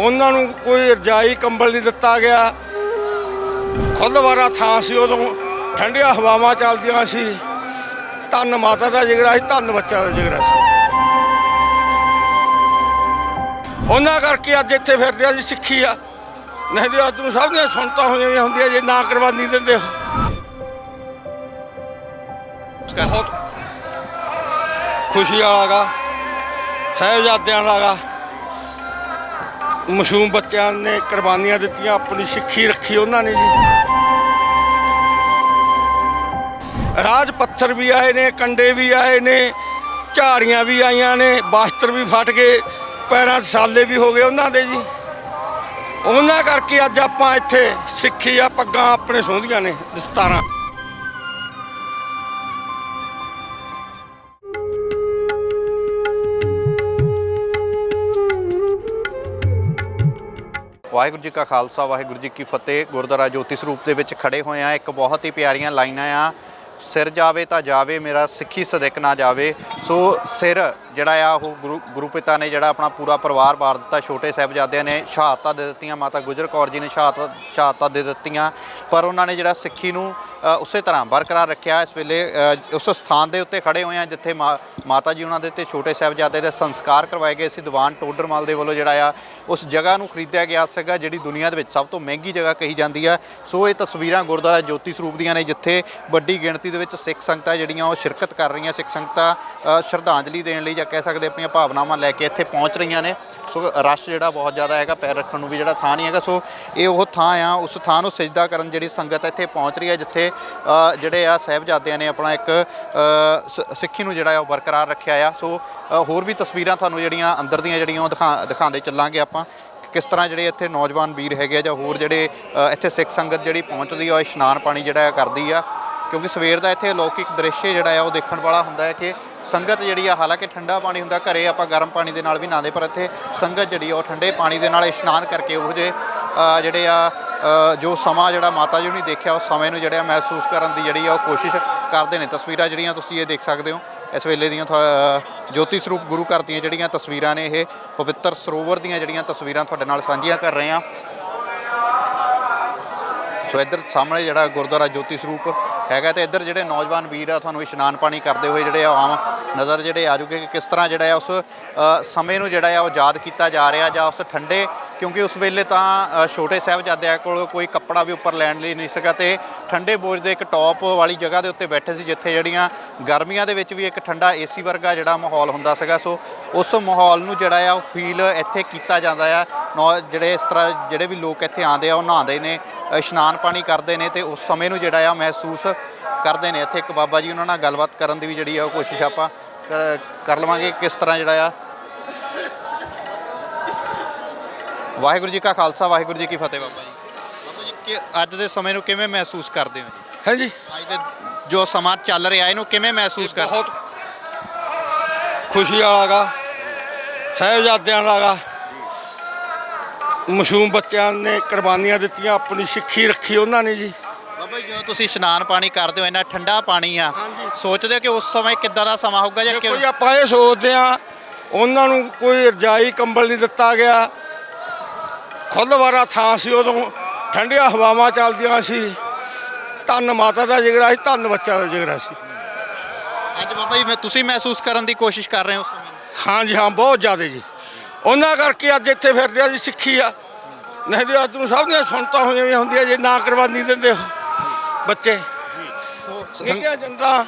ਉਹਨਾਂ ਨੂੰ ਕੋਈ ਰਜਾਈ ਕੰਬਲ ਨਹੀਂ ਦਿੱਤਾ ਗਿਆ। ਖੁੱਲ੍ਹਵਾਰਾ ਥਾਂ ਸੀ ਉਦੋਂ, ਠੰਡੀਆਂ ਹਵਾਵਾਂ ਚੱਲਦੀਆਂ ਸੀ। ਧੰਨ ਮਾਤਾ ਦਾ ਜਿਗਰਾ ਸੀ, ਧੰਨ ਬੱਚਾ ਦਾ ਜਿਗਰਾ ਸੀ। ਉਹਨਾਂ ਕਰਕੇ ਅੱਜ ਇੱਥੇ ਫਿਰਦੇ ਆ ਜੀ ਸਿੱਖੀ ਆ। ਨਹੀਂ ਤੇ ਅੱਜ ਨੂੰ ਸਭ ਨੇ ਸੁਣਤਾ ਹੋਈਆਂ ਹੁੰਦੀਆਂ, ਜੇ ਨਾ ਕੁਰਬਾਨੀ ਦਿੰਦੇ ਹੋ। ਬਹੁਤ ਖੁਸ਼ੀ ਵਾਲਾ ਗਾ, ਸਾਹਿਬਜ਼ਾਦਿਆਂ ਦਾ ਮਸ਼ਹੂਮ ਬੱਚਿਆਂ ਨੇ ਕੁਰਬਾਨੀਆਂ ਦਿੱਤੀਆਂ, ਆਪਣੀ ਸਿੱਖੀ ਰੱਖੀ ਉਹਨਾਂ ਨੇ ਜੀ। ਰਾਜ ਪੱਥਰ ਵੀ ਆਏ ਨੇ, ਕੰਡੇ ਵੀ ਆਏ ਨੇ, ਝਾੜੀਆਂ ਵੀ ਆਈਆਂ ਨੇ, ਬਾਸਤਰ ਵੀ ਫਟ ਗਏ, ਪੈਰਾਂ 'ਚ ਸਾਲੇ ਵੀ ਹੋ ਗਏ ਉਹਨਾਂ ਦੇ ਜੀ। ਉਹਨਾਂ ਕਰਕੇ ਅੱਜ ਆਪਾਂ ਇੱਥੇ ਸਿੱਖੀ ਆ, ਪੱਗਾਂ ਆਪਣੇ ਸੋਹਣੀਆਂ ਨੇ ਦਸਤਾਰਾਂ। ਵਾਹਿਗੁਰੂ ਜੀ ਕਾ ਖਾਲਸਾ, ਵਾਹਿਗੁਰੂ ਜੀ ਕੀ ਫਤਿਹ। ਗੁਰਦੁਆਰਾ ਜੋਤੀ ਸਰੂਪ ਦੇ ਵਿੱਚ ਖੜੇ ਹੋਏ ਆ ਇੱਕ ਬਹੁਤ ਹੀ ਪਿਆਰੀਆਂ ਲਾਈਨਾਂ ਆ। ਸਿਰ ਜਾਵੇ ਤਾਂ ਜਾਵੇ, ਮੇਰਾ ਸਿੱਖੀ ਸਦਕ ਨਾ ਜਾਵੇ। ਸੋ ਸਿਰ ਜਿਹੜਾ ਆ ਉਹ ਗੁਰੂ ਗੁਰੂ ਪਿਤਾ ਨੇ ਜਿਹੜਾ ਆਪਣਾ ਪੂਰਾ ਪਰਿਵਾਰ ਵਾਰ ਦਿੱਤਾ। ਛੋਟੇ ਸਾਹਿਬਜ਼ਾਦਿਆਂ ਨੇ ਸ਼ਹਾਦਤਾਂ ਦੇ ਦਿੱਤੀਆਂ, ਮਾਤਾ ਗੁਜਰ ਕੌਰ ਜੀ ਨੇ ਸ਼ਹਾਦਤ ਸ਼ਹਾਦਤਾਂ ਦੇ ਦਿੱਤੀਆਂ। ਪਰ ਉਹਨਾਂ ਨੇ ਜਿਹੜਾ ਸਿੱਖੀ ਨੂੰ ਉਸੇ ਤਰ੍ਹਾਂ ਬਰਕਰਾਰ ਰੱਖਿਆ। ਇਸ ਵੇਲੇ ਉਸ ਸਥਾਨ ਦੇ ਉੱਤੇ ਖੜੇ ਹੋਏ ਆ, ਜਿੱਥੇ ਮਾ- ਮਾਤਾ ਜੀ ਉਹਨਾਂ ਦੇ ਤੇ ਛੋਟੇ ਸਾਹਿਬਜ਼ਾਦੇ ਦੇ ਸੰਸਕਾਰ ਕਰਵਾਏ ਗਏ ਸੀ। ਦੀਵਾਨ ਟੋਡਰਮਲ ਦੇ ਵੱਲੋਂ ਜਿਹੜਾ ਆ, ਉਸ ਜਗ੍ਹਾ ਨੂੰ ਖਰੀਦਿਆ ਗਿਆ ਸੀਗਾ, ਜਿਹੜੀ ਦੁਨੀਆ ਦੇ ਵਿੱਚ ਸਭ ਤੋਂ ਮਹਿੰਗੀ ਜਗ੍ਹਾ ਕਹੀ ਜਾਂਦੀ ਆ। ਸੋ ਇਹ ਤਸਵੀਰਾਂ ਗੁਰਦੁਆਰਾ ਜੋਤੀ ਸਰੂਪ ਦੀਆਂ ਨੇ, ਜਿੱਥੇ ਵੱਡੀ ਗਿਣਤੀ ਦੇ ਵਿੱਚ ਸਿੱਖ ਸੰਗਤਾਂ ਜਿਹੜੀਆਂ ਉਹ ਸ਼ਿਰਕਤ ਕਰ ਰਹੀਆਂ। ਸਿੱਖ ਸੰਗਤਾਂ ਸ਼ਰਧਾਂਜਲੀ ਦੇਣ ਲਈ ਜਾਂ ਕਹਿ ਸਕਦੇ ਆਪਣੀਆਂ ਭਾਵਨਾਵਾਂ ਲੈ ਕੇ ਇੱਥੇ ਪਹੁੰਚ ਰਹੀਆਂ ਨੇ। ਸੋ ਰਸ਼ ਜਿਹੜਾ ਬਹੁਤ ਜ਼ਿਆਦਾ ਹੈਗਾ, ਪੈਰ ਰੱਖਣ ਨੂੰ ਵੀ ਜਿਹੜਾ ਥਾਂ ਨਹੀਂ ਹੈਗਾ। ਸੋ ਇਹ ਉਹ ਥਾਂ ਆ, ਉਸ ਥਾਂ ਨੂੰ ਸਜਦਾ ਕਰਨ ਜਿਹੜੀ ਸੰਗਤ ਇੱਥੇ ਪਹੁੰਚ ਰਹੀ ਹੈ, ਜਿੱਥੇ ਜਿਹੜੇ ਆ ਸਾਹਿਬਜ਼ਾਦਿਆਂ ਨੇ ਆਪਣਾ ਇੱਕ ਸ- ਸਿੱਖੀ ਨੂੰ ਜਿਹੜਾ ਆ ਉਹ ਬਰਕਰਾਰ ਰੱਖਿਆ ਆ। ਸੋ ਹੋਰ ਵੀ ਤਸਵੀਰਾਂ ਤੁਹਾਨੂੰ ਜਿਹੜੀਆਂ ਅੰਦਰ ਦੀਆਂ ਜਿਹੜੀਆਂ ਉਹ ਦਿਖਾ, ਦਿਖਾਉਂਦੇ ਚੱਲਾਂਗੇ ਆਪਾਂ। ਕਿਸ ਤਰ੍ਹਾਂ ਜਿਹੜੇ ਇੱਥੇ ਨੌਜਵਾਨ ਵੀਰ ਹੈਗੇ ਆ ਜਾਂ ਹੋਰ ਜਿਹੜੇ ਇੱਥੇ ਸਿੱਖ ਸੰਗਤ ਜਿਹੜੀ ਪਹੁੰਚਦੀ ਆ, ਉਹ ਇਸ਼ਨਾਨ ਪਾਣੀ ਜਿਹੜਾ ਆ ਕਰਦੀ ਆ। ਕਿਉਂਕਿ ਸਵੇਰ ਦਾ ਇੱਥੇ ਅਲੌਕਿਕ ਦ੍ਰਿਸ਼ ਜਿਹੜਾ ਆ, ਉਹ ਦੇਖਣ ਵਾਲਾ ਹੁੰਦਾ ਹੈ ਕਿ ਸੰਗਤ ਜਿਹੜੀ ਆ, ਹਾਲਾਂਕਿ ਠੰਡਾ ਪਾਣੀ ਹੁੰਦਾ, ਘਰੇ ਆਪਾਂ ਗਰਮ ਪਾਣੀ ਦੇ ਨਾਲ ਵੀ ਨਹਾਉਂਦੇ, ਪਰ ਇੱਥੇ ਸੰਗਤ ਜਿਹੜੀ ਆ, ਉਹ ਠੰਡੇ ਪਾਣੀ ਦੇ ਨਾਲ ਇਸ਼ਨਾਨ ਕਰਕੇ ਉਹ ਜੇ ਜਿਹੜੇ ਆ ਜੋ ਸਮਾਂ ਜਿਹੜਾ ਮਾਤਾ ਜੀ ਨੇ ਦੇਖਿਆ ਉਸ ਸਮੇਂ ਨੂੰ ਜਿਹੜਾ ਮਹਿਸੂਸ ਕਰਨ ਦੀ ਜਿਹੜੀ ਆ, ਉਹ ਕੋਸ਼ਿਸ਼ ਕਰਦੇ ਨੇ। ਤਸਵੀਰਾਂ ਜਿਹੜੀਆਂ ਤੁਸੀਂ ਇਹ ਦੇਖ ਸਕਦੇ ਹੋ, ਇਸ ਵੇਲੇ ਦੀਆਂ ਥੋ- ਜੋਤੀ ਸਰੂਪ ਗੁਰੂ ਘਰ ਦੀਆਂ ਜਿਹੜੀਆਂ ਤਸਵੀਰਾਂ ਨੇ, ਇਹ ਪਵਿੱਤਰ ਸਰੋਵਰ ਦੀਆਂ ਜਿਹੜੀਆਂ ਤਸਵੀਰਾਂ ਤੁਹਾਡੇ ਨਾਲ ਸਾਂਝੀਆਂ ਕਰ ਰਹੇ ਹਾਂ। ਸੋ ਇੱਧਰ ਸਾਹਮਣੇ ਜਿਹੜਾ ਗੁਰਦੁਆਰਾ ਜੋਤੀ ਸਰੂਪ ਹੈਗਾ ਤੇ ਇੱਧਰ ਜਿਹੜੇ ਨੌਜਵਾਨ ਵੀਰ ਆ, ਤੁਹਾਨੂੰ ਇਸ਼ਨਾਨ ਪਾਣੀ ਕਰਦੇ ਹੋਏ ਜਿਹੜੇ ਆ, ਆਮ ਨਜ਼ਰ ਜਿਹੜੇ ਆ ਜੂਗੇ ਕਿ ਕਿਸ ਤਰ੍ਹਾਂ ਜਿਹੜਾ ਆ ਉਸ ਸਮੇਂ ਨੂੰ ਜਿਹੜਾ ਆ ਉਹ ਯਾਦ ਕੀਤਾ ਜਾ ਰਿਹਾ ਜਾਂ ਉਸ ਠੰਡੇ, ਕਿਉਂਕਿ ਉਸ ਵੇਲੇ ਤਾਂ ਛੋਟੇ ਸਾਹਿਬਜ਼ਾਦਿਆਂ ਕੋਲ ਕੋਈ ਕੱਪੜਾ ਵੀ ਉੱਪਰ ਲੈਣ ਲਈ ਨਹੀਂ ਸੀਗਾ ਤੇ ਠੰਡੇ ਬੋਝ ਦੇ ਇੱਕ ਟੌਪ ਵਾਲੀ ਜਗ੍ਹਾ ਦੇ ਉੱਤੇ ਬੈਠੇ ਸੀ, ਜਿੱਥੇ ਜਿਹੜੀਆਂ ਗਰਮੀਆਂ ਦੇ ਵਿੱਚ ਵੀ ਇੱਕ ਠੰਡਾ ਏਸੀ ਵਰਗਾ ਜਿਹੜਾ ਮਾਹੌਲ ਹੁੰਦਾ ਸੀਗਾ। ਸੋ ਉਸ ਮਾਹੌਲ ਨੂੰ ਜਿਹੜਾ ਆ ਉਹ ਫੀਲ ਇੱਥੇ ਕੀਤਾ ਜਾਂਦਾ ਆ। ਨੌ ਜਿਹੜੇ ਇਸ ਤਰ੍ਹਾਂ ਜਿਹੜੇ ਵੀ ਲੋਕ ਇੱਥੇ ਆਉਂਦੇ ਆ ਉਹ ਨਹਾਉਂਦੇ ਨੇ ਇਸ਼ਨਾਨ ਪਾਣੀ ਕਰਦੇ ਨੇ ਤੇ ਉਸ ਸਮੇਂ ਨੂੰ ਜਿਹੜਾ ਆ ਮਹਿਸੂਸ ਕਰਦੇ ਨੇ। ਇੱਥੇ ਇੱਕ ਬਾਬਾ ਜੀ ਉਹਨਾਂ ਨਾਲ ਗੱਲਬਾਤ ਕਰਨ ਦੀ ਵੀ ਜਿਹੜੀ ਆ ਉਹ ਕੋਸ਼ਿਸ਼ ਆਪਾਂ ਕਰ ਲਵਾਂਗੇ ਕਿਸ ਤਰ੍ਹਾਂ ਜਿਹੜਾ ਆ। ਵਾਹਿਗੁਰੂ ਜੀ ਕਾ ਖਾਲਸਾ ਵਾਹਿਗੁਰੂ ਜੀ ਕੀ ਫਤਿਹ ਬਾਬਾ ਜੀ। ਬਾਬਾ ਜੀ ਕਿ ਅੱਜ ਦੇ ਸਮੇਂ ਨੂੰ ਕਿਵੇਂ ਮਹਿਸੂਸ ਕਰਦੇ ਹੋ ਜੀ? ਹੈ ਜੀ ਅੱਜ ਦੇ ਜੋ ਸਮਾਂ ਚੱਲ ਰਿਹਾ ਇਹਨੂੰ ਕਿਵੇਂ ਮਹਿਸੂਸ ਕਰਦੇ ਬਹੁਤ ਖੁਸ਼ੀ ਵਾਲਾ ਗਾ ਸਾਹਿਬਜ਼ਾਦਿਆਂ ਦਾ ਗਾ ਮਾਸੂਮ ਬੱਚਿਆਂ ਨੇ ਕੁਰਬਾਨੀਆਂ ਦਿੱਤੀਆਂ ਆਪਣੀ ਸਿੱਖੀ ਰੱਖੀ ਉਹਨਾਂ ਨੇ ਜੀ। ਬਾਬਾ ਜੀ ਜਦੋਂ ਤੁਸੀਂ ਇਸ਼ਨਾਨ ਪਾਣੀ ਕਰਦੇ ਹੋ ਇੰਨਾ ਠੰਡਾ ਪਾਣੀ ਆ ਹਾਂਜੀ। ਸੋਚਦੇ ਹੋ ਕਿ ਉਸ ਸਮੇਂ ਕਿੱਦਾਂ ਦਾ ਸਮਾਂ ਹੋਊਗਾ ਜਾਂ ਕਿਉਂ? ਕੋਈ ਆਪਾਂ ਇਹ ਸੋਚਦੇ ਆ ਉਹਨਾਂ ਨੂੰ ਕੋਈ ਰਜਾਈ ਕੰਬਲ ਨਹੀਂ ਦਿੱਤਾ ਗਿਆ। ਖੁੱਲ੍ਹਵਾਰਾ ਥਾਂ ਸੀ ਉਦੋਂ ਠੰਡੀਆਂ ਹਵਾਵਾਂ ਚੱਲਦੀਆਂ ਸੀ। ਧੰਨ ਮਾਤਾ ਦਾ ਜਿਗਰਾ ਸੀ ਧੰਨ ਬੱਚਾ ਦਾ ਜਿਗਰਾ ਸੀ। ਅੱਜ ਬਾਬਾ ਜੀ ਮੈਂ ਤੁਸੀਂ ਮਹਿਸੂਸ ਕਰਨ ਦੀ ਕੋਸ਼ਿਸ਼ ਕਰ ਰਹੇ ਹੋ ਉਸ ਸਮੇਂ? ਨੂੰ ਹਾਂ ਜੀ ਹਾਂ ਬਹੁਤ ਜ਼ਿਆਦਾ ਜੀ। ਉਹਨਾਂ ਕਰਕੇ ਅੱਜ ਇੱਥੇ ਫਿਰਦੇ ਆ ਜੀ ਸਿੱਖੀ ਆ। ਨਹੀਂ ਤੇ ਅੱਜ ਨੂੰ ਸਭ ਦੀਆਂ ਸੁਣਤਾ ਹੋਈਆਂ ਹੁੰਦੀਆਂ ਜੇ ਨਾ ਕੁਰਬਾਨੀ ਦਿੰਦੇ ਹੋ। ਬੱਚੇ। ਨਿੱਕੀਆਂ ਜੰਦਾਂ।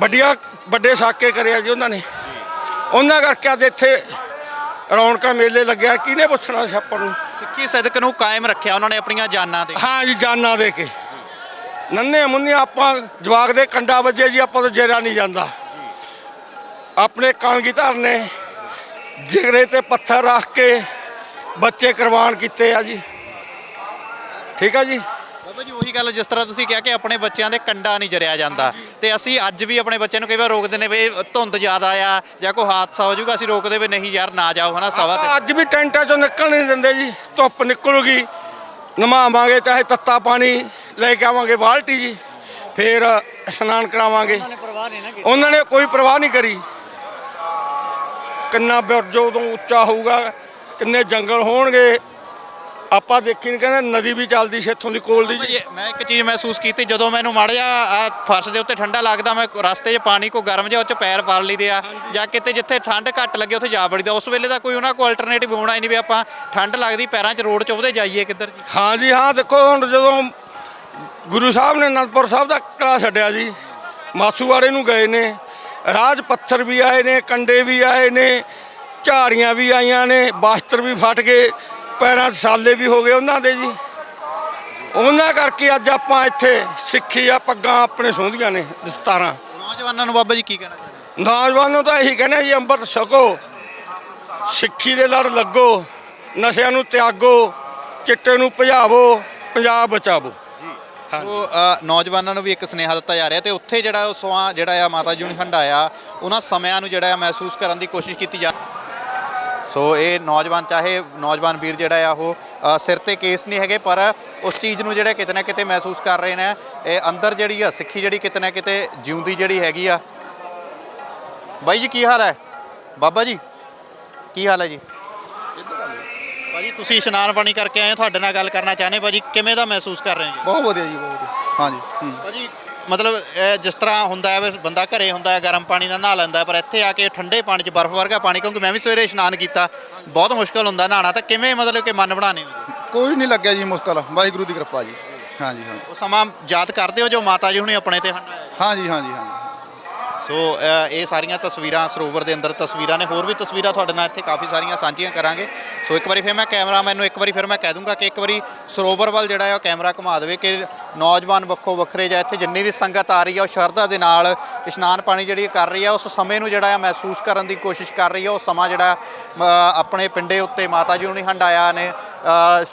ਵੱਡੀਆਂ ਵੱਡੇ ਸਾਕੇ ਕਰਿਆ ਜੀ ਉਹਨਾਂ ਨੇ। ਉਹਨਾਂ ਕਰਕੇ ਅੱਜ ਇੱਥੇ ਰੌਣਕਾਂ ਮੇਲੇ ਲੱਗਿਆ। ਕਿਹਨੇ ਪੁੱਛਣਾ ਆਪਾਂ ਨੂੰ? ਸਿੱਖੀ ਸਦਕ ਨੂੰ ਕਾਇਮ ਰੱਖਿਆ ਉਹਨਾਂ ਨੇ ਆਪਣੀਆਂ ਜਾਨਾਂ ਦੇ। ਹਾਂ ਜੀ ਜਾਨਾਂ ਦੇ ਕੇ। ਨੰਨੇ ਮੁੰਨੇ ਆਪਾਂ ਜਵਾਗ ਦੇ ਕੰਡਾ ਵੱਜੇ ਜੀ ਆਪਾਂ ਤੋਂ ਜੇਰਾ ਨਹੀਂ ਜਾਂਦਾ। ਆਪਣੇ ਕਾਂਗੀਧਰ ਨੇ ਜਿਗਰੇ ਤੇ ਪੱਥਰ ਰੱਖ ਕੇ ਬੱਚੇ ਕੁਰਬਾਨ ਕੀਤੇ ਆ ਜੀ। ਠੀਕ ਆ ਜੀ? ਬਾਬਾ ਜੀ ਉਹੀ ਗੱਲ ਜਿਸ ਤਰ੍ਹਾਂ ਤੁਸੀਂ ਕਿਹਾ ਕਿ ਆਪਣੇ ਬੱਚਿਆਂ ਦੇ ਕੰਡਾ ਨਹੀਂ ਜਰਿਆ ਜਾਂਦਾ। ਤੇ ਅਸੀਂ ਅੱਜ ਵੀ ਆਪਣੇ ਬੱਚਿਆਂ ਨੂੰ ਕਈ ਵਾਰ ਰੋਕਦੇ ਨੇ ਵੀ ਧੁੰਦ ਜ਼ਿਆਦਾ ਆ ਜਾਂ ਕੋਈ ਹਾਦਸਾ ਹੋ ਜਾਊਗਾ ਅਸੀਂ ਰੋਕਦੇ ਵੀ ਨਹੀਂ ਯਾਰ ਨਾ ਜਾਓ ਹਨਾ ਸਵਾ ਤੇ। ਅੱਜ ਵੀ ਟੈਂਟਾਂ ਚੋਂ ਨਿਕਲ ਨਹੀਂ ਦਿੰਦੇ ਜੀ। ਧੁੱਪ ਨਿਕਲੂਗੀ ਨਮਾਵਾਂਗੇ ਚਾਹੇ ਤੱਤਾ ਪਾਣੀ ਲੈ ਕੇ ਆਵਾਂਗੇ ਬਾਲਟੀ ਜੀ ਫੇਰ ਇਸ਼ਨਾਨ ਕਰਾਵਾਂਗੇ। ਉਹਨਾਂ ਨੇ ਕੋਈ ਪਰਵਾਹ ਨਹੀਂ ਕਰੀ। ਕਿੰਨਾ ਬਿਰਜ ਉਦੋਂ ਉੱਚਾ ਹੋਊਗਾ ਕਿੰਨੇ ਜੰਗਲ ਹੋਣਗੇ ਆਪਾਂ ਦੇਖੀ ਨਹੀਂ ਕਹਿੰਦੇ ਨਦੀ ਵੀ ਚੱਲਦੀ ਸੀ ਇੱਥੋਂ ਦੀ ਕੋਲ ਦੀ ਜੀ ਮੈਂ ਇੱਕ ਚੀਜ਼ ਮਹਿਸੂਸ ਕੀਤੀ ਜਦੋਂ ਮੈਨੂੰ ਮੜ ਜਾ ਆ ਫਰਸ਼ ਦੇ ਉੱਤੇ ਠੰਡਾ ਲੱਗਦਾ ਮੈਂ ਰਸਤੇ 'ਚ ਪਾਣੀ ਕੋ ਗਰਮ ਜਿਹਾ ਉਹ 'ਚ ਪੈਰ ਪਾ ਲਈਦੇ ਆ ਜਾਂ ਕਿਤੇ ਜਿੱਥੇ ਠੰਡ ਘੱਟ ਲੱਗੇ ਉੱਥੇ ਜਾ ਵੜੀਦਾ ਉਸ ਵੇਲੇ ਦਾ ਕੋਈ ਉਹਨਾਂ ਕੋਲ ਅਲਟਰਨੇਟਿਵ ਹੋਣਾ ਹੀ ਨਹੀਂ ਵੀ ਆਪਾਂ ਠੰਡ ਲੱਗਦੀ ਪੈਰਾਂ 'ਚ ਰੋਡ 'ਚ ਉਹਦੇ ਜਾਈਏ ਕਿੱਧਰ ਜੀ। ਹਾਂ ਜੀ ਹਾਂ ਦੇਖੋ ਹੁਣ ਜਦੋਂ ਗੁਰੂ ਸਾਹਿਬ ਨੇ ਅਨੰਦਪੁਰ ਸਾਹਿਬ ਦਾ ਕਿਲਾ ਛੱਡਿਆ ਜੀ ਮਾਸੂਵਾੜੇ ਨੂੰ ਗਏ ਨੇ ਰਾਜ ਪੱਥਰ ਵੀ ਆਏ ਨੇ ਕੰਡੇ ਵੀ ਆਏ ਨੇ ਝਾੜੀਆਂ ਵੀ ਆਈਆਂ ਨੇ ਬਾਸਤਰ ਵੀ ਫਟ ਗਏ ਪੈਰਾਂ 'ਚ ਸਾਲੇ ਵੀ ਹੋ ਗਏ ਉਹਨਾਂ ਦੇ ਜੀ। ਉਹਨਾਂ ਕਰਕੇ ਅੱਜ ਆਪਾਂ ਇੱਥੇ ਸਿੱਖੀ ਆ ਪੱਗਾਂ ਆਪਣੇ ਸੋਹਣੀਆਂ ਨੇ ਦਸਤਾਰਾਂ। ਨੌਜਵਾਨਾਂ ਨੂੰ ਬਾਬਾ ਜੀ ਕੀ ਕਹਿਣਾ ਚਾਹੁੰਦੇ? ਨੌਜਵਾਨਾਂ ਨੂੰ ਤਾਂ ਇਹੀ ਕਹਿੰਦੇ ਜੀ ਅੰਮ੍ਰਿਤ ਛਕੋ ਸਿੱਖੀ ਦੇ ਲੜ ਲੱਗੋ ਨਸ਼ਿਆਂ ਨੂੰ ਤਿਆਗੋ ਚਿੱਟੇ ਨੂੰ ਭਜਾਵੋ ਪੰਜਾਬ ਬਚਾਵੋ। ਸੋ ਅ, ਨੌਜਵਾਨਾਂ ਨੂੰ ਵੀ ਇੱਕ ਸੁਨੇਹਾ ਦਿੱਤਾ ਜਾ ਰਿਹਾ ਤੇ ਉੱਥੇ ਜਿਹੜਾ ਉਹ ਸਮਾਂ ਜਿਹੜਾ ਆ ਮਾਤਾ ਜੀ ਨੂੰ ਹੰਡਾਇਆ ਉਹਨਾਂ ਸਮਿਆਂ ਨੂੰ ਜਿਹੜਾ ਆ ਮਹਿਸੂਸ ਕਰਨ ਦੀ ਕੋਸ਼ਿਸ਼ ਕੀਤੀ ਜਾ ਸੋ ਇਹ ਨੌਜਵਾਨ ਚਾਹੇ ਨੌਜਵਾਨ ਵੀਰ ਜਿਹੜਾ ਆ ਉਹ ਅ, ਸਿਰ ਤੇ ਕੇਸ ਨਹੀਂ ਹੈਗੇ ਪਰ ਉਸ ਚੀਜ਼ ਨੂੰ ਜਿਹੜਾ ਕਿਤੇ ਨਾ ਕਿਤੇ ਮਹਿਸੂਸ ਕਰ ਰਹੇ ਨੇ ਇਹ ਅੰਦਰ ਜਿਹੜੀ ਆ ਸਿੱਖੀ ਜਿਹੜੀ ਕਿਤੇ ਨਾ ਕਿਤੇ ਜਿਉਂਦੀ ਜਿਹੜੀ ਹੈਗੀ ਆ। ਬਾਈ ਜੀ ਕੀ ਹਾਲ ਹੈ? ਬਾਬਾ ਜੀ ਕੀ ਹਾਲ ਹੈ ਜੀ? ਭਾਜੀ ਤੁਸੀਂ ਇਸ਼ਨਾਨ ਪਾਣੀ ਕਰਕੇ ਆਏ ਹੋ, ਤੁਹਾਡੇ ਨਾਲ ਗੱਲ ਕਰਨਾ ਚਾਹੁੰਦੇ ਭਾਜੀ ਕਿਵੇਂ ਦਾ ਮਹਿਸੂਸ ਕਰ ਰਹੇ ਹੋ ਬਹੁਤ ਵਧੀਆ ਜੀ ਬਹੁਤ ਵਧੀਆ ਹਾਂਜੀ ਹੂੰ। ਭਾਜੀ ਮਤਲਬ ਇਹ ਜਿਸ ਤਰ੍ਹਾਂ ਹੁੰਦਾ ਹੈ ਵੀ ਬੰਦਾ ਘਰੇ ਹੁੰਦਾ ਹੈ ਗਰਮ ਪਾਣੀ ਨਾਲ ਨਹਾ ਲੈਂਦਾ ਹੈ, ਪਰ ਇੱਥੇ ਆ ਕੇ ਠੰਡੇ ਪਾਣੀ 'ਚ ਬਰਫ਼ ਵਰਗਾ ਪਾਣੀ ਕਿਉਂਕਿ ਮੈਂ ਵੀ ਸਵੇਰੇ ਇਸ਼ਨਾਨ ਕੀਤਾ ਬਹੁਤ ਮੁਸ਼ਕਲ ਹੁੰਦਾ ਨਹਾਣਾ ਤਾਂ ਕਿਵੇਂ ਮਤਲਬ ਕਿ ਮਨ ਹੋ ਜੀ? ਕੋਈ ਨਹੀਂ ਲੱਗਿਆ ਜੀ ਮੁਸ਼ਕਲ ਵਾਹਿਗੁਰੂ ਦੀ ਕਿਰਪਾ ਜੀ ਹਾਂਜੀ ਹਾਂਜੀ ਉਹ ਸਮਾਂ ਯਾਦ ਕਰਦੇ ਹੋ ਜੋ ਮਾਤਾ ਜੀ ਹੁਣੇ ਆਪਣੇ ਤੇ ਹੰਡਾਇਆ ਜੀ? ਹਾਂਜੀ ਹਾਂਜੀ ਹਾਂਜੀ ਸੋ ਇਹ ਸਾਰੀਆਂ ਤਸਵੀਰਾਂ ਸਰੋਵਰ ਦੇ ਅੰਦਰ ਤਸਵੀਰਾਂ ਨੇ, ਹੋਰ ਵੀ ਤਸਵੀਰਾਂ ਤੁਹਾਡੇ ਨਾਲ ਇੱਥੇ ਕਾਫੀ ਸਾਰੀਆਂ ਸਾਂਝੀਆਂ ਕਰਾਂਗੇ। ਸੋ, ਇੱਕ ਵਾਰੀ ਫਿਰ ਮੈਂ ਕੈਮਰਾਮੈਨ ਨੂੰ ਇੱਕ ਵਾਰੀ ਫਿਰ ਮੈਂ ਕਹਿ ਦੂੰਗਾ ਕਿ ਇੱਕ ਵਾਰੀ ਸਰੋਵਰ ਵੱਲ ਜਿਹੜਾ ਹੈ ਉਹ ਕੈਮਰਾ ਘੁਮਾ ਦੇਵੇ ਕਿ ਨੌਜਵਾਨ ਵੱਖੋ ਵੱਖਰੇ ਜਾਂ ਇੱਥੇ ਜਿੰਨੀ ਵੀ ਸੰਗਤ ਆ ਰਹੀ ਹੈ ਉਹ ਸ਼ਰਧਾ ਦੇ ਨਾਲ ਇਸ਼ਨਾਨ ਪਾਣੀ ਜਿਹੜੀ ਕਰ ਰਹੀ ਹੈ ਉਸ ਸਮੇਂ ਨੂੰ ਜਿਹੜਾ ਹੈ ਮਹਿਸੂਸ ਕਰਨ ਦੀ ਕੋਸ਼ਿਸ਼ ਕਰ ਰਹੀ ਹੈ ਉਹ ਸਮਾਂ ਜਿਹੜਾ ਆਪਣੇ ਪਿੰਡੇ ਉੱਤੇ ਮਾਤਾ ਜੀ ਨੂੰ ਹੰਡਾਇਆ ਨੇ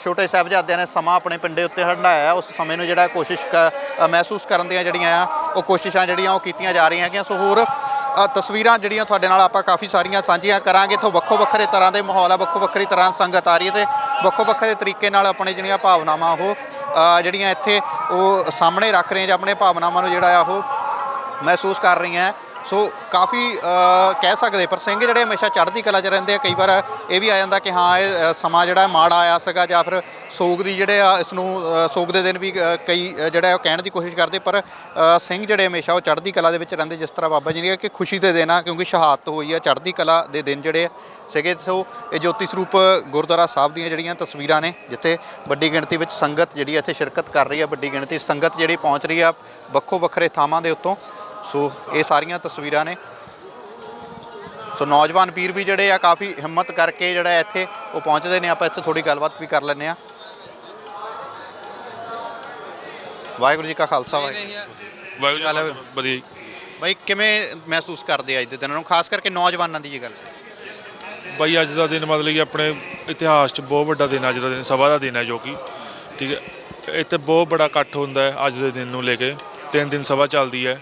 ਛੋਟੇ ਸਾਹਿਬਜ਼ਾਦਿਆਂ ਨੇ ਸਮਾਂ ਆਪਣੇ ਪਿੰਡੇ ਉੱਤੇ ਹੰਡਾਇਆ ਉਸ ਸਮੇਂ ਨੂੰ ਜਿਹੜਾ ਕੋਸ਼ਿਸ਼ ਕ- ਮਹਿਸੂਸ ਕਰਨ ਦੀਆਂ ਜਿਹੜੀਆਂ ਆ, ਉਹ ਕੋਸ਼ਿਸ਼ਾਂ ਜਿਹੜੀਆਂ ਉਹ ਕੀਤੀਆਂ ਜਾ ਰਹੀਆਂ ਹੈਗੀਆਂ। ਸੋ ਹੋਰ ਤਸਵੀਰਾਂ ਜਿਹੜੀਆਂ ਤੁਹਾਡੇ ਨਾਲ ਆਪਾਂ ਕਾਫੀ ਸਾਰੀਆਂ ਸਾਂਝੀਆਂ ਕਰਾਂਗੇ। ਇੱਥੋਂ ਵੱਖੋ ਵੱਖਰੇ ਤਰ੍ਹਾਂ ਦੇ ਮਾਹੌਲ ਆ, ਵੱਖੋ ਵੱਖਰੀ ਤਰ੍ਹਾਂ ਸੰਗਤ ਆ ਰਹੀ ਹੈ ਤੇ ਵੱਖੋ ਵੱਖਰੇ ਤਰੀਕੇ ਨਾਲ ਆਪਣੇ ਜਿਹੜੀਆਂ ਭਾਵਨਾਵਾਂ ਉਹ ਜਿਹੜੀਆਂ ਇੱਥੇ ਉਹ ਸਾਹਮਣੇ ਰੱਖ ਰਹੇ ਜਾਂ ਆਪਣੇ ਭਾਵਨਾਵਾਂ ਨੂੰ ਜਿਹੜਾ ਆ ਉਹ ਮਹਿਸੂਸ ਕਰ ਰਹੀਆਂ। ਸੋ ਕਾਫੀ ਕਹਿ ਸਕਦੇ, ਪਰ ਸਿੰਘ ਜਿਹੜੇ ਹਮੇਸ਼ਾ ਚੜ੍ਹਦੀ ਕਲਾ 'ਚ ਰਹਿੰਦੇ ਆ, ਕਈ ਵਾਰ ਇਹ ਵੀ ਆ ਜਾਂਦਾ ਕਿ ਹਾਂ, ਇਹ ਸਮਾਂ ਜਿਹੜਾ ਮਾੜਾ ਆਇਆ ਸੀਗਾ ਜਾਂ ਫਿਰ ਸੋਗ ਦੀ ਜਿਹੜੇ ਆ, ਇਸ ਨੂੰ ਸੋਗ ਦੇ ਦਿਨ ਵੀ ਕਈ ਜਿਹੜਾ ਉਹ ਕਹਿਣ ਦੀ ਕੋਸ਼ਿਸ਼ ਕਰਦੇ, ਪਰ ਸਿੰਘ ਜਿਹੜੇ ਹਮੇਸ਼ਾ ਉਹ ਚੜ੍ਹਦੀ ਕਲਾ ਦੇ ਵਿੱਚ ਰਹਿੰਦੇ, ਜਿਸ ਤਰ੍ਹਾਂ ਬਾਬਾ ਜੀ ਨੇ ਕਿ ਖੁਸ਼ੀ ਦੇ ਦਿਨ ਆ, ਕਿਉਂਕਿ ਸ਼ਹਾਦਤ ਹੋਈ ਆ ਚੜ੍ਹਦੀ ਕਲਾ ਦੇ ਦਿਨ ਜਿਹੜੇ ਸੀਗੇ, ਸੋ ਇਹ ਜੋਤੀ ਸਰੂਪ ਗੁਰਦੁਆਰਾ ਸਾਹਿਬ ਦੀਆਂ ਜਿਹੜੀਆਂ ਤਸਵੀਰਾਂ ਨੇ, ਜਿੱਥੇ ਵੱਡੀ ਗਿਣਤੀ ਵਿੱਚ ਸੰਗਤ ਜਿਹੜੀ ਇੱਥੇ ਸ਼ਿਰਕਤ ਕਰ ਰਹੀ ਆ, ਵੱਡੀ ਗਿਣਤੀ ਸੰਗਤ ਜਿਹੜੀ ਪਹੁੰਚ ਰਹੀ ਆ ਵੱਖੋ ਵੱਖਰੇ ਥਾਵਾਂ ਦੇ ਉੱਤੋਂ। ਸੋ ਇਹ ਸਾਰੀਆਂ ਤਸਵੀਰਾਂ ਨੇ। ਸੋ ਨੌਜਵਾਨ ਵੀਰ ਵੀ ਜਿਹੜੇ ਆ ਕਾਫੀ ਹਿੰਮਤ ਕਰਕੇ ਜਿਹੜਾ ਇੱਥੇ ਉਹ ਪਹੁੰਚਦੇ ਨੇ। ਆਪਾਂ ਇੱਥੇ ਥੋੜੀ ਗੱਲਬਾਤ ਵੀ ਕਰ ਲੈਂਦੇ ਆ ਵਾਹਿਗੁਰੂ ਜੀ ਕਾ ਖਾਲਸਾ ਵਾਹਿਗੁਰੂ ਵਾਹਿਗੁਰੂ ਜੀ ਹਾਲ ਹੈ? ਕਾ ਵਧੀਆ ਜੀ। ਬਾਈ ਕਿਵੇਂ ਮਹਿਸੂਸ ਕਰਦੇ ਆ ਅੱਜ ਦੇ ਦਿਨ ਨੂੰ? ਖਾਸ ਕਰਕੇ ਨੌਜਵਾਨਾਂ ਦੀ ਜੀ ਗੱਲ। ਬਾਈ ਅੱਜ ਦਾ ਦਿਨ ਮਤਲਬ ਕਿ ਆਪਣੇ ਇਤਿਹਾਸ 'ਚ ਬਹੁਤ ਵੱਡਾ ਦਿਨ ਅੱਜ ਦਾ ਦਿਨ ਸਭਾ ਦਾ ਦਿਨ ਹੈ ਜੋ ਕਿ। ਠੀਕ ਹੈ ਇੱਥੇ ਬਹੁਤ ਬੜਾ ਇਕੱਠ ਹੁੰਦਾ ਹੈ ਅੱਜ ਦੇ ਦਿਨ ਨੂੰ ਲੈ ਕੇ। ਤਿੰਨ ਦਿਨ ਸਭਾ ਚੱਲਦੀ ਹੈ।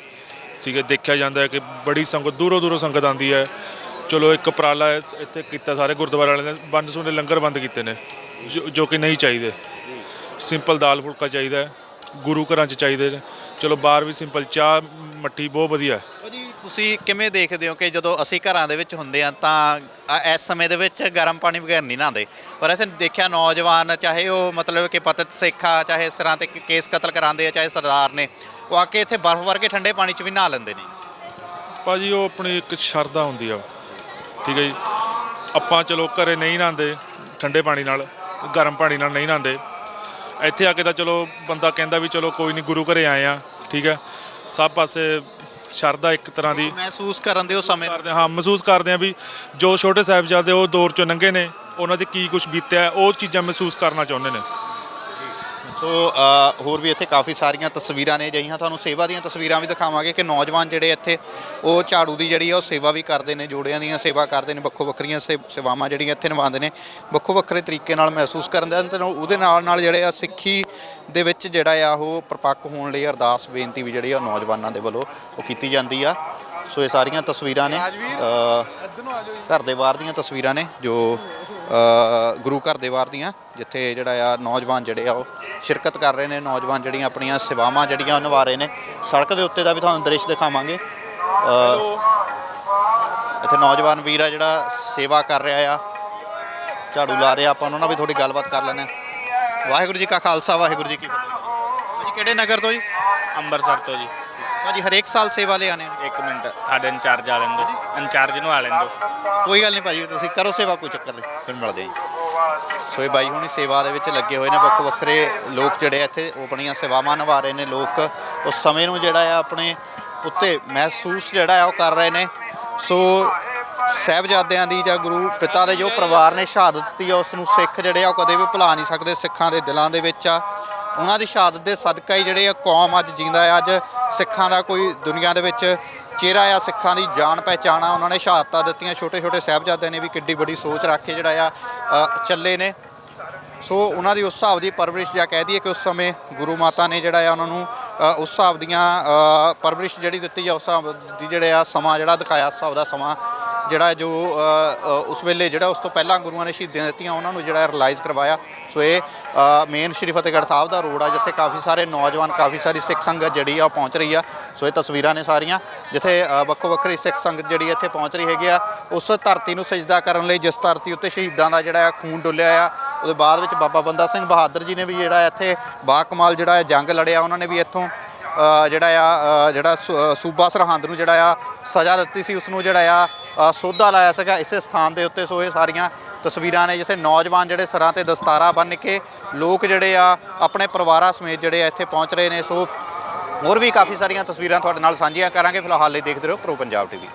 ਠੀਕ ਹੈ, ਦੇਖਿਆ ਜਾਂਦਾ ਹੈ ਕਿ ਬੜੀ ਸੰਗਤ, ਦੂਰੋਂ ਦੂਰੋਂ ਸੰਗਤ ਆਉਂਦੀ ਹੈ। ਚਲੋ, ਇੱਕ ਉਪਰਾਲਾ ਇੱਥੇ ਕੀਤਾ ਸਾਰੇ ਗੁਰਦੁਆਰੇ ਵਾਲਿਆਂ ਨੇ, ਬੰਦ ਸੁਣੇ ਲੰਗਰ ਬੰਦ ਕੀਤੇ ਨੇ, ਜੋ- ਜੋ ਕਿ ਨਹੀਂ ਚਾਹੀਦੇ। ਸਿੰਪਲ ਦਾਲ ਫੁਲਕਾ ਚਾਹੀਦਾ ਹੈ, ਗੁਰੂ ਘਰਾਂ 'ਚ ਚਾਹੀਦੇ ਨੇ। ਚਲੋ, ਬਾਹਰ ਵੀ ਸਿੰਪਲ, ਚਾਹ, ਮੱਠੀ ਬਹੁਤ ਵਧੀਆ ਹੈ। ਜੀ ਤੁਸੀਂ ਕਿਵੇਂ ਦੇਖਦੇ ਹੋ ਕਿ ਜਦੋਂ ਅਸੀਂ ਘਰਾਂ ਦੇ ਵਿੱਚ ਹੁੰਦੇ ਆ ਤਾਂ ਅ- ਇਸ ਸਮੇਂ ਦੇ ਵਿੱਚ ਗਰਮ ਪਾਣੀ ਬਗੈਰ ਨਹੀਂ ਨਹਾਉਂਦੇ। ਪਰ ਇੱਥੇ ਦੇਖਿਆ ਨੌਜਵਾਨ ਚਾਹੇ ਉਹ ਮਤਲਬ ਕਿ ਪਤਿਤ ਸਿੱਖਾ ਚਾਹੇ ਸਿਰਾਂ ਤੇ ਕ- ਕੇਸ ਕਤਲ ਕਰਾਉਂਦੇ ਆ, ਚਾਹੇ ਸਰਦਾਰ ਨੇ, ਉਹ ਆ ਕੇ ਇੱਥੇ ਬਰਫ਼ ਵਰਗੇ ਠੰਡੇ ਪਾਣੀ 'ਚ ਵੀ ਨਹਾ ਲੈਂਦੇ ਨੇ। ਭਾਜੀ, ਉਹ ਆਪਣੀ ਇੱਕ ਸ਼ਰਧਾ ਹੁੰਦੀ ਆ। ਠੀਕ ਹੈ ਜੀ। ਆਪਾਂ ਚਲੋ ਘਰੇ ਨਹੀਂ ਨਹਾਉਂਦੇ, ਠੰਡੇ ਪਾਣੀ ਨਾਲ, ਗਰਮ ਪਾਣੀ ਨਾਲ ਨਹੀਂ ਨਹਾਉਂਦੇ। ਇੱਥੇ ਆ ਕੇ ਤਾਂ ਚਲੋ ਬੰਦਾ ਕਹਿੰਦਾ ਵੀ ਚਲੋ ਕੋਈ ਨਹੀਂ, ਗੁਰੂ ਘਰੇ ਆਏ ਆ। ਠੀਕ ਹੈ ਸਭ ਪਾਸੇ ਸ਼ਰਧਾ ਇੱਕ ਤਰ੍ਹਾਂ ਦੀ ਮਹਿਸੂਸ ਕਰਨ ਦੇ ਉਹ ਸਮੇਂ। ਕਰਦੇ ਹਾਂ ਮਹਿਸੂਸ ਕਰਦੇ ਆ ਵੀ ਜੋ ਛੋਟੇ ਸਾਹਿਬਜ਼ਾਦੇ ਉਹ ਦੌਰ ਚੋਂ ਲੰਘੇ ਨੇ ਉਹਨਾਂ 'ਤੇ ਕੀ ਕੁਝ ਬੀਤਿਆ ਉਹ ਚੀਜ਼ਾਂ ਮਹਿਸੂਸ ਕਰਨਾ ਚਾਹੁੰਦੇ ਨੇ ਸੋ ਹੋਰ ਵੀ ਇੱਥੇ ਕਾਫੀ ਸਾਰੀਆਂ ਤਸਵੀਰਾਂ ਨੇ ਜਿਹੀਆਂ ਤੁਹਾਨੂੰ ਸੇਵਾ ਦੀਆਂ ਤਸਵੀਰਾਂ ਵੀ ਦਿਖਾਵਾਂਗੇ ਕਿ ਨੌਜਵਾਨ ਜਿਹੜੇ ਇੱਥੇ, ਉਹ ਝਾੜੂ ਦੀ ਜਿਹੜੀ ਆ, ਉਹ ਸੇਵਾ ਵੀ ਕਰਦੇ ਨੇ, ਜੋੜਿਆਂ ਦੀਆਂ ਸੇਵਾ ਕਰਦੇ ਨੇ, ਵੱਖੋ ਵੱਖਰੀਆਂ ਸੇ- ਸੇਵਾਵਾਂ ਜਿਹੜੀਆਂ ਇੱਥੇ ਨਿਭਾਉਂਦੇ ਨੇ, ਵੱਖੋ ਵੱਖਰੇ ਤਰੀਕੇ ਨਾਲ ਮਹਿਸੂਸ ਕਰਨ ਦੇ ਤੇ ਉਹਦੇ ਨਾਲ ਨਾਲ ਜਿਹੜੇ ਆ, ਸਿੱਖੀ ਦੇ ਵਿੱਚ ਜਿਹੜਾ ਆ, ਉਹ ਪ੍ਰਪੱਕ ਹੋਣ ਲਈ ਅਰਦਾਸ, ਬੇਨਤੀ ਵੀ ਜਿਹੜੀ ਆ, ਨੌਜਵਾਨਾਂ ਦੇ ਵੱਲੋਂ ਉਹ ਕੀਤੀ ਜਾਂਦੀ ਆ। ਸੋ, ਇਹ ਸਾਰੀਆਂ ਤਸਵੀਰਾਂ ਨੇ ਘਰ ਦੇ ਬਾਹਰ ਦੀਆਂ ਤਸਵੀਰਾਂ ਨੇ, ਜੋ ਗੁਰੂ ਘਰ ਦੇ ਬਾਹਰ ਦੀਆਂ। ਜਿੱਥੇ ਜਿਹੜਾ ਆ ਨੌਜਵਾਨ ਜਿਹੜੇ ਆ ਉਹ ਸ਼ਿਰਕਤ ਕਰ ਰਹੇ ਨੇ ਨੌਜਵਾਨ ਜਿਹੜੀਆਂ ਆਪਣੀਆਂ ਸੇਵਾਵਾਂ ਜਿਹੜੀਆਂ ਉਹ ਨਿਭਾ ਰਹੇ ਨੇ। ਸੜਕ ਦੇ ਉੱਤੇ ਦਾ ਵੀ ਤੁਹਾਨੂੰ ਦ੍ਰਿਸ਼ ਦਿਖਾਵਾਂਗੇ। ਅ, ਇੱਥੇ ਨੌਜਵਾਨ ਵੀਰ ਆ ਜਿਹੜਾ ਸੇਵਾ ਕਰ ਰਿਹਾ ਆ। ਝਾੜੂ ਲਾ ਰਹੇ ਆ ਆਪਾਂ ਉਹਨਾਂ ਨਾਲ ਵੀ ਥੋੜੀ ਗੱਲਬਾਤ ਕਰ ਲੈਣੇ ਵਾਹਿਗੁਰੂ ਜੀ ਕਾ ਖਾਲਸਾ ਵਾਹਿਗੁਰੂ ਜੀ ਕੀ ਫਤਿਹ। ਭਾਜੀ ਕਿਹੜੇ ਨਗਰ ਤੋਂ ਜੀ? ਅੰਮ੍ਰਿਤਸਰ ਤੋਂ ਜੀ। ਭਾਜੀ ਹਰੇਕ ਸਾਲ ਸੇਵਾ ਲਈ ਆਨੇ ਇੱਕ ਮਿੰਟ ਸਾਡੇ ਇੰਚਾਰਜ ਆ ਲੈਣ ਦਿਓ ਇੰਚਾਰਜ ਨੂੰ ਆ ਲੈਣ ਦਿਓ ਕੋਈ ਗੱਲ ਨਹੀਂ ਭਾਜੀ ਤੁਸੀਂ ਕਰੋ ਸੇਵਾ ਕੋਈ ਚੱਕਰ ਨਹੀਂ। ਫਿਰ ਮਿਲਦੇ ਜੀ। ਸੋ ਇਹ ਬਾਈ ਹੁਣੀ ਸੇਵਾ ਦੇ ਵਿੱਚ ਲੱਗੇ ਹੋਏ ਨੇ। ਵੱਖੋ ਵੱਖਰੇ ਲੋਕ ਜਿਹੜੇ ਇੱਥੇ ਉਹ ਆਪਣੀਆਂ ਸੇਵਾਵਾਂ ਨਿਭਾ ਰਹੇ ਨੇ। ਲੋਕ ਉਸ ਸਮੇਂ ਨੂੰ ਜਿਹੜਾ ਆ ਆਪਣੇ ਉੱਤੇ ਮਹਿਸੂਸ ਜਿਹੜਾ ਆ ਉਹ ਕਰ ਰਹੇ ਨੇ। ਸੋ ਸਹਿਬਜ਼ਾਦਿਆਂ ਦੀ ਜਾਂ ਗੁਰੂ ਪਿਤਾ ਦੇ ਜੋ ਪਰਿਵਾਰ ਨੇ ਸ਼ਹਾਦਤ ਦਿੱਤੀ ਆ ਉਸ ਨੂੰ ਸਿੱਖ ਜਿਹੜੇ ਆ ਉਹ ਕਦੇ ਵੀ ਭੁਲਾ ਨਹੀਂ ਸਕਦੇ। ਸਿੱਖਾਂ ਦੇ ਦਿਲਾਂ ਦੇ ਵਿੱਚ ਆ। ਉਹਨਾਂ ਦੀ ਸ਼ਹਾਦਤ ਦੇ ਸਦਕਾ ਹੀ ਜਿਹੜੇ ਆ ਕੌਮ ਅੱਜ ਜਿੰਦਾ ਆ। ਅੱਜ ਸਿੱਖਾਂ ਦਾ ਕੋਈ ਦੁਨੀਆ ਦੇ ਵਿੱਚ ਚਿਹਰਾ ਆ, ਸਿੱਖਾਂ ਦੀ ਜਾਣ ਪਹਿਚਾਣ ਆ, ਉਹਨਾਂ ਨੇ ਸ਼ਹਾਦਤਾਂ ਦਿੱਤੀਆਂ। ਛੋਟੇ ਛੋਟੇ ਸਾਹਿਬਜ਼ਾਦਿਆਂ ਨੇ ਵੀ ਕਿੱਡੀ ਵੱਡੀ ਸੋਚ ਰੱਖ ਕੇ ਜਿਹੜਾ ਆ ਚੱਲੇ ਨੇ। ਸੋ ਉਹਨਾਂ ਦੀ ਉਸ ਹਿਸਾਬ ਦੀ ਪਰਵਰਿਸ਼ ਜਾਂ ਕਹਿ ਦਈਏ ਕਿ ਉਸ ਸਮੇਂ ਗੁਰੂ ਮਾਤਾ ਨੇ ਜਿਹੜਾ ਆ, ਉਹਨਾਂ ਨੂੰ ਉਸ ਹਿਸਾਬ ਦੀਆਂ ਪਰਵਰਿਸ਼ ਜਿਹੜੀ ਦਿੱਤੀ ਆ, ਉਸ ਹਿਸਾਬ ਦੀ ਜਿਹੜੇ ਆ, ਸਮਾਂ ਜਿਹੜਾ ਦਿਖਾਇਆ, ਉਸ ਹਿਸਾਬ ਦਾ ਸਮਾਂ ਜਿਹੜਾ ਜੋ ਉਸ ਵੇਲੇ ਜਿਹੜਾ ਉਸ ਤੋਂ ਪਹਿਲਾਂ ਗੁਰੂਆਂ ਨੇ ਸ਼ਹੀਦੀਆਂ ਦਿੱਤੀਆਂ, ਉਹਨਾਂ ਨੂੰ ਜਿਹੜਾ ਰਿਲਾਈਜ਼ ਕਰਵਾਇਆ। ਸੋ ਇਹ ਮੇਨ ਸ਼੍ਰੀ ਫਤਿਹਗੜ੍ਹ ਸਾਹਿਬ ਦਾ ਰੋਡ ਆ, ਜਿੱਥੇ ਕਾਫੀ ਸਾਰੇ ਨੌਜਵਾਨ, ਕਾਫੀ ਸਾਰੀ ਸਿੱਖ ਸੰਗਤ ਜਿਹੜੀ ਆ ਉਹ ਪਹੁੰਚ ਰਹੀ ਆ। ਸੋ ਇਹ ਤਸਵੀਰਾਂ ਨੇ ਸਾਰੀਆਂ, ਜਿੱਥੇ ਵੱਖੋ ਵੱਖਰੀ ਸਿੱਖ ਸੰਗਤ ਜਿਹੜੀ ਇੱਥੇ ਪਹੁੰਚ ਰਹੀ ਹੈਗੀ ਆ, ਉਸ ਧਰਤੀ ਨੂੰ ਸਜਦਾ ਕਰਨ ਲਈ ਜਿਸ ਧਰਤੀ ਉੱਤੇ ਸ਼ਹੀਦਾਂ ਦਾ ਜਿਹੜਾ ਆ ਖੂਨ ਡੁੱਲਿਆ ਆ, ਉਹਦੇ ਬਾਅਦ ਵਿੱਚ ਬਾਬਾ ਬੰਦਾ ਸਿੰਘ ਬਹਾਦਰ ਜੀ ਨੇ ਵੀ ਜਿਹੜਾ ਇੱਥੇ ਬਾ ਕਮਾਲ ਜਿਹੜਾ ਹੈ ਜੰਗ ਲੜਿਆ, ਉਹਨਾਂ ਨੇ ਵੀ ਇੱਥੋਂ ਜਿਹੜਾ ਆ ਜਿਹੜਾ ਸੂ- ਸੂਬਾ ਸਰਹੰਦ ਨੂੰ ਜਿਹੜਾ ਆ ਸਜ਼ਾ ਦਿੱਤੀ ਸੀ ਉਸ ਨੂੰ ਜਿਹੜਾ ਆ ਅ, ਸੋਧਾ ਲਾਇਆ ਸੀਗਾ। ਇਸੇ ਸਥਾਨ ਦੇ ਉੱਤੇ ਸੋ ਇਹ ਸਾਰੀਆਂ ਤਸਵੀਰਾਂ ਨੇ ਜਿੱਥੇ ਨੌਜਵਾਨ ਜਿਹੜੇ ਸਰਾਂ ਤੇ ਦਸਤਾਰਾਂ ਬੰਨ੍ਹ ਕੇ ਲੋਕ ਜਿਹੜੇ ਆ ਆਪਣੇ ਪਰਿਵਾਰਾਂ ਸਮੇਤ ਜਿਹੜੇ ਆ ਇੱਥੇ ਪਹੁੰਚ ਰਹੇ ਨੇ। ਸੋ ਹੋਰ ਵੀ ਕਾਫੀ ਸਾਰੀਆਂ ਤਸਵੀਰਾਂ ਤੁਹਾਡੇ ਨਾਲ ਸਾਂਝੀਆਂ ਕਰਾਂਗੇ। ਫਿਲਹਾਲ ਲਈ ਦੇਖਦੇ ਰਹੋ ਪ੍ਰੋ ਪੰਜਾਬ ਟੀਵੀ।